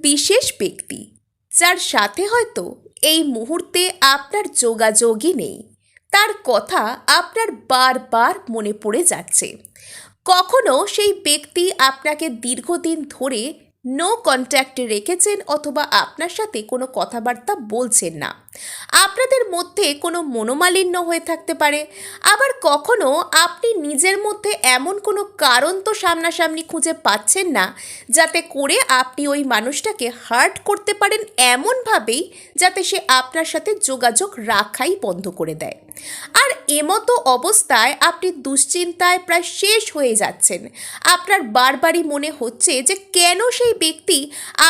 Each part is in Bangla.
বিশেষ ব্যক্তি, যার সাথে হয়তো এই মুহূর্তে আপনার যোগাযোগই নেই। তার কথা আপনার বারবার মনে পড়ে যাচ্ছে। কখনো সেই ব্যক্তি আপনাকে দীর্ঘদিন ধরে নো কন্ট্যাক্টে রেখেছেন অথবা আপনার সাথে কোনো কথাবার্তা বলছেন না। আপনাদের মধ্যে কোনো মনোমালিন্য হয়ে থাকতে পারে। আবার কখনো আপনি নিজের মধ্যে এমন কোনো কারণ তো সামনাসামনি খুঁজে পাচ্ছেন না, যাতে করে আপনি ওই মানুষটাকে হার্ট করতে পারেন এমনভাবেই যাতে সে আপনার সাথে যোগাযোগ রাখাই বন্ধ করে দেয়। আর এমতো অবস্থায় আপনি দুশ্চিন্তায় প্রায় শেষ হয়ে যাচ্ছেন। আপনার বারবারই মনে হচ্ছে যে কেন সেই ব্যক্তি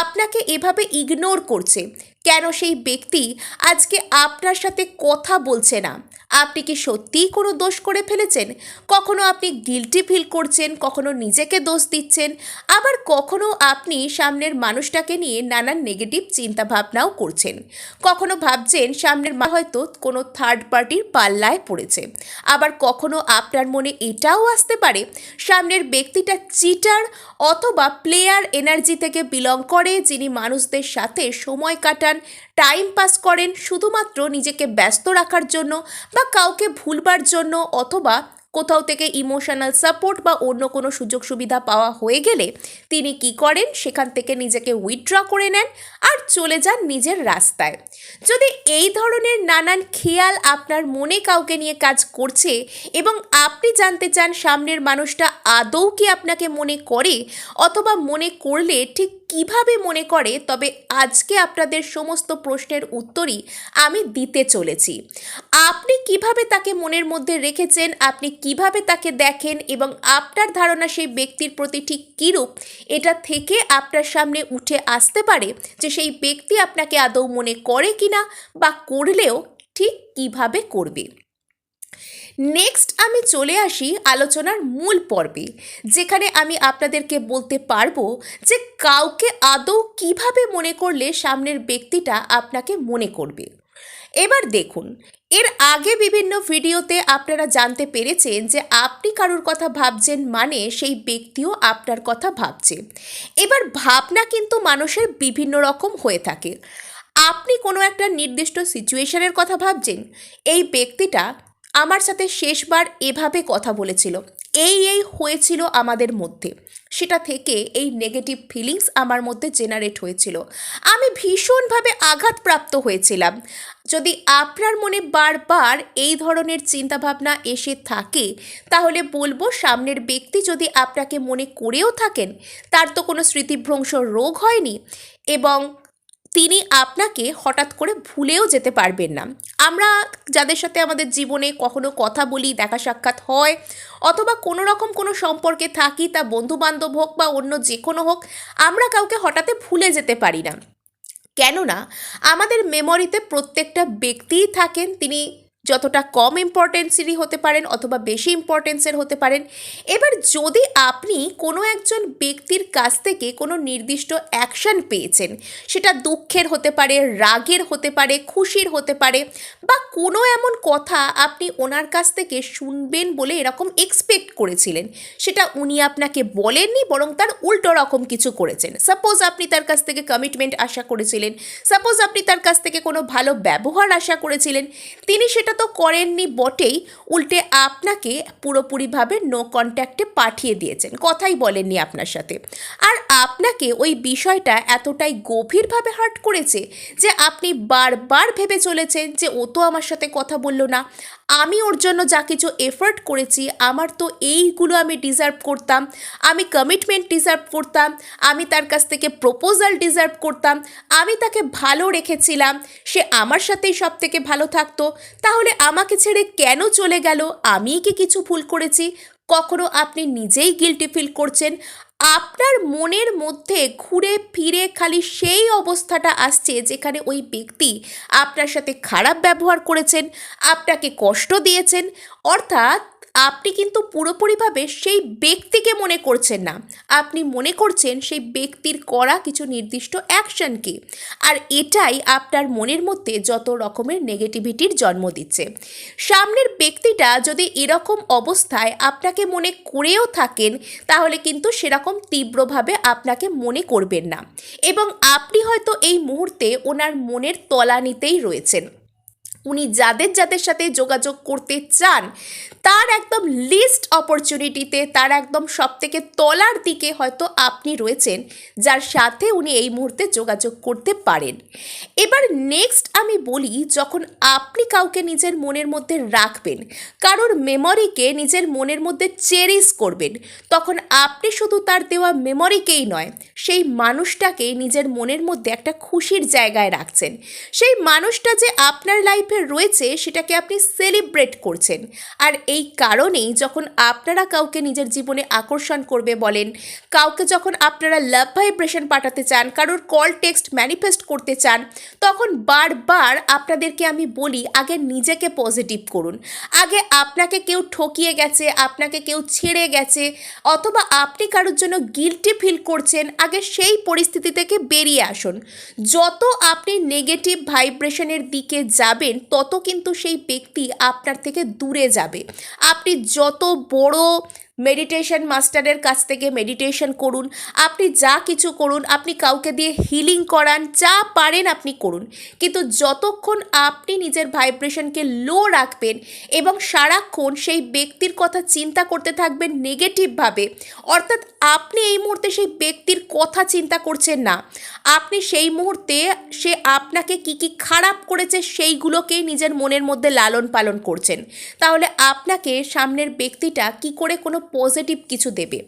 আপনাকে এভাবে ইগনোর করছে? কেন সেই ব্যক্তি আজকে আপনার সাথে কথা বলছে না? আপনি কি সত্যিই কোনো দোষ করে ফেলেছেন? কখনো আপনি গিলটি ফিল করছেন? কখনো নিজেকে দোষ দিচ্ছেন? আবার কখনো আপনি সামনের মানুষটাকে নিয়ে নানান নেগেটিভ চিন্তাভাবনাও করছেন? কখনো ভাবছেন সামনের মা হয়তো কোনো থার্ড পার্টির পাল্লায় পড়েছে। আবার কখনো আপনার মনে এটাও আসতে পারে, সামনের ব্যক্তিটা চিটার অথবা প্লেয়ার এনার্জি থেকে বিলং করে, যিনি মানুষদের সাথে সময় কাটান টাইম পাস করেন শুধুমাত্র নিজেকে ব্যস্ত রাখার জন্য বা কাউকে ভুলবার জন্য অথবা কোথাও থেকে ইমোশনাল সাপোর্ট বা অন্য কোনো সুযোগ সুবিধা পাওয়া হয়ে গেলে তিনি কি করেন? সেখান থেকে নিজেকে উইথড্র করে নেন আর চলে যান নিজের রাস্তায়। যদি এই ধরনের নানান খেয়াল আপনার মনে কাউকে নিয়ে কাজ করছে এবং আপনি জানতে চান সামনের মানুষটা আদৌ কি আপনাকে মনে করে অথবা মনে করলে ঠিক কীভাবে মনে করে, তবে আজকে আপনাদের সমস্ত প্রশ্নের উত্তরই আমি দিতে চলেছি। আপনি কীভাবে তাকে মনের মধ্যে রেখেছেন, আপনি কীভাবে তাকে দেখেন এবং আপনার ধারণা সেই ব্যক্তির প্রতি ঠিক কীরূপ, এটা থেকে আপনার সামনে উঠে আসতে পারে যে সেই ব্যক্তি আপনাকে আদৌ মনে করে কিনা বা করলেও ঠিক কীভাবে করবে। নেক্সট আমি চলে আসি আলোচনার মূল পর্বে, যেখানে আমি আপনাদেরকে বলতে পারব যে কাউকে আদৌ কীভাবে মনে করলে সামনের ব্যক্তিটা আপনাকে মনে করবে। এবার দেখুন, এর আগে বিভিন্ন ভিডিওতে আপনারা জানতে পেরেছেন যে আপনি কারোর কথা ভাবছেন মানে সেই ব্যক্তিও আপনার কথা ভাবছে। এবার ভাবনা কিন্তু মানুষের বিভিন্ন রকম হয়ে থাকে। আপনি কোনো একটা নির্দিষ্ট সিচুয়েশনের কথা ভাবছেন, এই ব্যক্তিটা আমার সাথে শেষবার এভাবে কথা বলেছিল। এই এই হয়েছিল আমাদের মধ্যে। সেটা থেকে এই নেগেটিভ ফিলিংস আমার মধ্যে জেনারেট হয়েছিল। আমি ভীষণভাবে আঘাতপ্রাপ্ত হয়েছিলাম। যদি আপনার মনে বারবার এই ধরনের চিন্তাভাবনা এসে থাকে, তাহলে বলব সামনের ব্যক্তি যদি আপনাকে মনে করেও থাকেন, তার তো কোনো স্মৃতিভ্রংশ রোগ হয়নি এবং তিনি আপনাকে হঠাৎ করে ভুলেও যেতে পারবেন না। আমরা যাদের সাথে আমাদের জীবনে কখনো কথা বলি, দেখা সাক্ষাৎ হয়, অথবা কোনো রকম কোনো সম্পর্কে থাকি, তা বন্ধুবান্ধব হোক বা অন্য যে কোনো হোক, আমরা কাউকে হঠাৎ ভুলে যেতে পারি না। কেননা, আমাদের মেমোরিতে প্রত্যেকটা ব্যক্তিই থাকেন, তিনি যতটা কম ইম্পর্টেন্সেরই হতে পারেন অথবা বেশি ইম্পর্টেন্সের হতে পারেন। এবার যদি আপনি কোনো একজন ব্যক্তির কাছ থেকে কোনো নির্দিষ্ট অ্যাকশন পেয়েছেন, সেটা দুঃখের হতে পারে, রাগের হতে পারে, খুশির হতে পারে বা কোনো এমন কথা আপনি ওনার কাছ থেকে শুনবেন বলে এরকম এক্সপেক্ট করেছিলেন, সেটা উনি আপনাকে বলেননি বরং তার উল্টো রকম কিছু করেছেন। সাপোজ আপনি তার কাছ থেকে কমিটমেন্ট আশা করেছিলেন সাপোজ আপনি তার কাছ থেকে কোনো ভালো ব্যবহার আশা করেছিলেন, তিনি সেটা তো করেননি বটেই, উল্টে আপনাকে পুরোপুরিভাবে নো কন্ট্যাক্টে পাঠিয়ে দিয়েছেন, কথাই বলেননি আপনার সাথে। আর আপনাকে ওই বিষয়টা এতটাই গভীরভাবে হার্ট করেছে যে আপনি বারবার ভেবে চলেছেন যে ও তো আমার সাথে কথা বলল না। আমি ওর জন্য যা কিছু এফার্ট করেছি, আমার তো এইগুলো আমি ডিজার্ভ করতাম। আমি কমিটমেন্ট ডিজার্ভ করতাম, আমি তার কাছ থেকে প্রপোজাল ডিজার্ভ করতাম, আমি তাকে ভালো রেখেছিলাম, সে আমার সাথেই সব থেকে ভালো থাকতো। তাহলে আমাকে ছেড়ে কেন চলে গেল? আমিই কি কিছু ভুল করেছি? কখনো আপনি নিজেই গিলটি ফিল করছেন? আপনার মনের মধ্যে ঘুরে ফিরে খালি সেই অবস্থাটা আসছে যেখানে ওই ব্যক্তি আপনার সাথে খারাপ ব্যবহার করেছেন, আপনাকে কষ্ট দিয়েছেন, অর্থাৎ আপনি কিন্তু পুরোপুরিভাবে সেই ব্যক্তিকে মনে করছেন না। আপনি মনে করছেন সেই ব্যক্তির করা কিছু নির্দিষ্ট অ্যাকশনকে আর এটাই আপনার মনের মধ্যে যত রকমের নেগেটিভিটির জন্ম দিচ্ছে। সামনের ব্যক্তিটা যদি এরকম অবস্থায় আপনাকে মনে করেও থাকেন, তাহলে কিন্তু সেরকম তীব্রভাবে আপনাকে মনে করবেন না। এবং আপনি হয়তো এই মুহূর্তে ওনার মনের তলানিতেই রয়েছেন। উনি যাদের যাদের সাথে যোগাযোগ করতে চান, তার একদম লিস্ট অপরচুনিটিতে তার একদম সব থেকে তলার দিকে হয়তো আপনি রয়েছেন, যার সাথে উনি এই মুহূর্তে যোগাযোগ করতে পারেন। এবার নেক্সট আমি বলি, যখন আপনি কাউকে নিজের মনের মধ্যে রাখবেন, কারোর মেমরিকে নিজের মনের মধ্যে চেরিস করবেন, তখন আপনি শুধু তার দেওয়া মেমরিকেই নয়, সেই মানুষটাকে নিজের মনের মধ্যে একটা খুশির জায়গায় রাখছেন। সেই মানুষটা যে আপনার লাইফে রয়েছে সেটাকে আপনি সেলিব্রেট করছেন। আর এই কারণেই যখন আপনারা কাউকে নিজের জীবনে আকর্ষণ করবে বলেন, কাউকে যখন আপনারা লাভ ভাইব্রেশন পাঠাতে চান, কারোর কল টেক্সট ম্যানিফেস্ট করতে চান, তখন বারবার আপনাদেরকে আমি বলি, আগে নিজেকে পজিটিভ করুন। আগে আপনাকে কেউ ঠকিয়ে গেছে, আপনাকে কেউ ছেড়ে গেছে, অথবা আপনি কারোর জন্য গিলটি ফিল করছেন, আগে সেই পরিস্থিতি থেকে বেরিয়ে আসুন। যত আপনি নেগেটিভ ভাইব্রেশনের দিকে যাবেন তত কিন্তু সেই ব্যক্তি আপনার থেকে দূরে যাবে। আপনি যত বড় মেডিটেশন মাস্টারের কাছ থেকে মেডিটেশন করুন। আপনি যা কিছু করুন, আপনি কাউকে দিয়ে হিলিং করান, যা পারেন আপনি করুন। কিন্তু যতক্ষণ আপনি নিজের ভাইব্রেশনকে লো রাখবেন এবং সারাক্ষণ সেই ব্যক্তির কথা চিন্তা করতে থাকবেন নেগেটিভভাবে অর্থাৎ আপনি এই মুহূর্তে সেই ব্যক্তির কথা চিন্তা করছেন না। আপনি সেই মুহূর্তে সে আপনাকে কি কি খারাপ করেছে সেইগুলোকেই নিজের মনের মধ্যে লালন পালন করছেন। তাহলে আপনাকে সামনের ব্যক্তিটা কি করে কোনো পজিটিভ কিছু দেবে।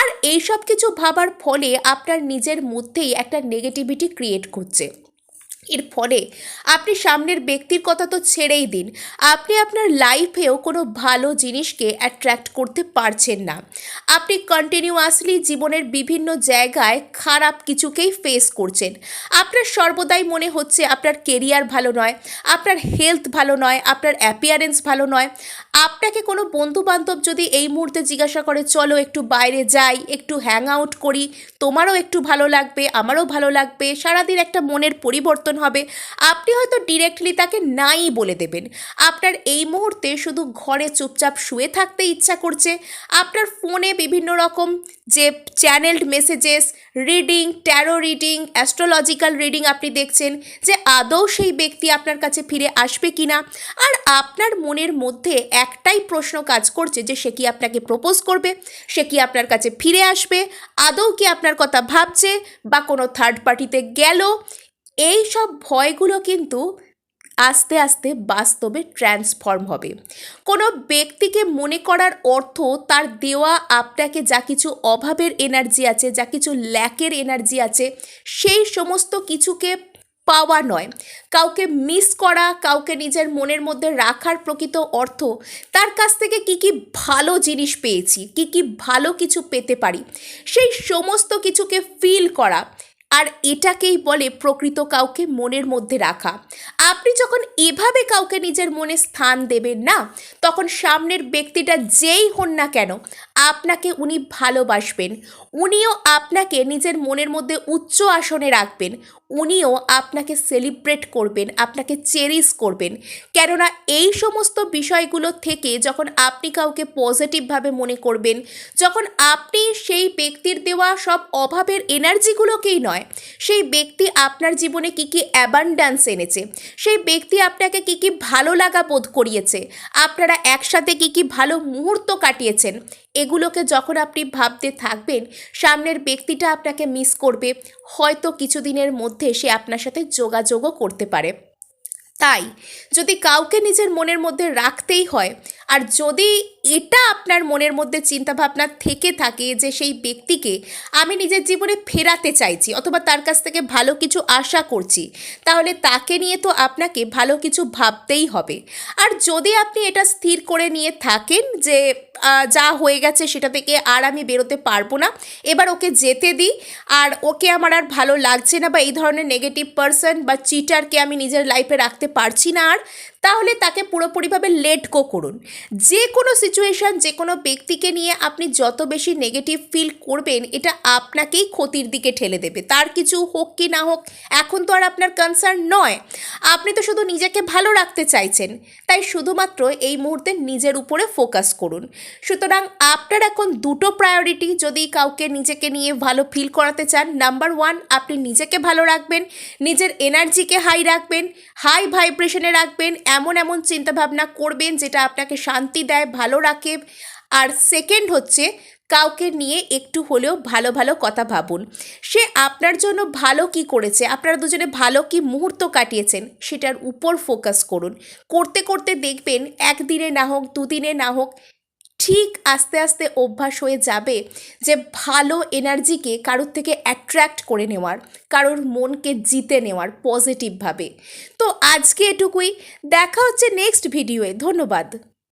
আর এই সব কিছু ভাবার ফলে আপনার নিজের মধ্যেই একটা নেগেটিভিটি ক্রিয়েট করছে। এর ফলে আপনি সামনের ব্যক্তির কথা তো ছেড়েই দিন। আপনি আপনার লাইফেও কোনো ভালো জিনিসকে অ্যাট্রাক্ট করতে পারছেন না। আপনি কন্টিনিউয়াসলি জীবনের বিভিন্ন জায়গায় খারাপ কিছুকেই ফেস করছেন। আপনার সর্বদাই মনে হচ্ছে আপনার কেরিয়ার ভালো নয়, আপনার হেলথ ভালো নয়, আপনার অ্যাপিয়ারেন্স ভালো নয়। আপনাকে কোনো বন্ধু বান্ধব যদি এই মুহূর্তে জিজ্ঞাসা করে, চলো একটু বাইরে যাই, একটু হ্যাং আউট করি, তোমারও একটু ভালো লাগবে, আমারও ভালো লাগবে। সারাদিন একটা মনের পরিবর্তন হবে, আপনি হয়তো ডিরেক্টলি তাকে নাই বলে দেবেন। আপনার এই মুহূর্তে শুধু ঘরে চুপচাপ শুয়ে থাকতে ইচ্ছা করছে। আপনার ফোনে বিভিন্ন রকম যে channelled messages reading tarot reading astrological reading আপনি দেখছেন যে আদৌ সেই ব্যক্তি আপনার কাছে ফিরে আসবে কি না আর আপনার মনের মধ্যে একটাই প্রশ্ন কাজ করছে যে সে কি আপনাকে প্রপোজ করবে? সে কি আপনার কাছে ফিরে আসবে? আদৌ কি আপনার কথা ভাবছে? বা কোনো থার্ড পার্টিতে গেল? এই সব ভয়গুলো কিন্তু আস্তে আস্তে বাস্তবে ট্রান্সফর্ম হবে। কোনো ব্যক্তিকে মনে করার অর্থ তার দেওয়া আপনাকে যা কিছু অভাবের এনার্জি আছে, যা কিছু ল্যাকের এনার্জি আছে, সেই সমস্ত কিছুকে পাওয়া নয়। কাউকে মিস করা, কাউকে নিজের মনের মধ্যে রাখার প্রকৃত অর্থ তার কাছ থেকে কি কি ভালো জিনিস পেয়েছি, কি কি ভালো কিছু পেতে পারি, সেই সমস্ত কিছুকে ফিল করা আর এটাকেই বলে প্রকৃত কাউকে মনের মধ্যে রাখা। আপনি যখন এভাবে কাউকে নিজের মনে স্থান দেবেন না, তখন সামনের ব্যক্তিটা যেই হন না কেন, আপনাকে উনি ভালোবাসবেন। উনিও আপনাকে নিজের মনের মধ্যে উচ্চ আসনে রাখবেন। উনিও আপনাকে সেলিব্রেট করবেন, আপনাকে চেরিশ করবেন। কেননা এই সমস্ত বিষয়গুলো থেকে যখন আপনি কাউকে পজিটিভভাবে মনে করবেন, যখন আপনি সেই ব্যক্তির দেওয়া সব অভাবের এনার্জিগুলোকেই নয়, সেই ব্যক্তি আপনার জীবনে কী কী অ্যাবান্ডান্স এনেছে সেই ব্যক্তি আপনাকে কি কি ভালো লাগা বোধ করিয়েছে? আপনারা একসাথে কি কি ভালো মুহূর্ত কাটিয়েছেন? এগুলোকে যখন আপনি ভাবতে থাকবেন, সামনের ব্যক্তিটা আপনাকে মিস করবে, হয়তো কিছুদিনের মধ্যে সে আপনার সাথে যোগাযোগও করতে পারে। তাই, যদি কাউকে নিজের মনের মধ্যে রাখতেই হয়, আর যদি এটা আপনার মনের মধ্যে চিন্তাভাবনা থেকে থাকে যে সেই ব্যক্তিকে আমি নিজের জীবনে ফেরাতে চাইছি অথবা তার কাছ থেকে ভালো কিছু আশা করছি, তাহলে তাকে নিয়ে তো আপনাকে ভালো কিছু ভাবতেই হবে। আর যদি আপনি এটা স্থির করে নিয়ে থাকেন যে যা হয়ে গেছে সেটা থেকে আর আমি বেরোতে পারব না, এবার ওকে যেতে দিই, আর ওকে আমার আর ভালো লাগছে না বা এই ধরনের নেগেটিভ পার্সন বা চিটারকে আমি নিজের লাইফে রাখতে পারছি না আর তাহলে তাকে পুরোপুরিভাবে লেট গো করুন। যে কোনো সিচুয়েশন যে কোনো ব্যক্তিকে নিয়ে আপনি যত বেশি নেগেটিভ ফিল করবেন, এটা আপনাকেই ক্ষতির দিকে ঠেলে দেবে। তার কিছু হোক কি না হোক, এখন তো আর আপনার কনসার্ন নয়। আপনি তো শুধু নিজেকে ভালো রাখতে চাইছেন। তাই শুধুমাত্র এই মুহূর্তে নিজের উপরে ফোকাস করুন। সুতরাং আপনার এখন দুটো প্রায়োরিটি যদি কাউকে নিজেকে নিয়ে ভালো ফিল করাতে চান নাম্বার ওয়ান আপনি নিজেকে ভালো রাখবেন, নিজের এনার্জিকে হাই রাখবেন হাই ভাইব্রেশনে রাখবেন এমন এমন চিন্তাভাবনা করবেন যেটা আপনাকে শান্তি দেয়, ভালো রাখে। আর সেকেন্ড হচ্ছে, কাউকে নিয়ে একটু হলেও ভালো ভালো কথা ভাবুন। সে আপনার জন্য ভালো কি করেছে, আপনারা দুজনে ভালো কি মুহূর্ত কাটিয়েছেন, সেটার উপর ফোকাস করুন। করতে করতে দেখবেন, একদিনে না হোক, দুদিনে না হোক ঠিক আস্তে আস্তে অভ্যাস হয়ে যাবে যে ভালো এনার্জিকে কারোর থেকে অ্যাট্রাক্ট করে নেওয়ার, কারোর মনকে জিতে নেওয়ার পজিটিভভাবে তো আজকে এটুকুই, দেখা হচ্ছে নেক্সট ভিডিওয়ে ধন্যবাদ।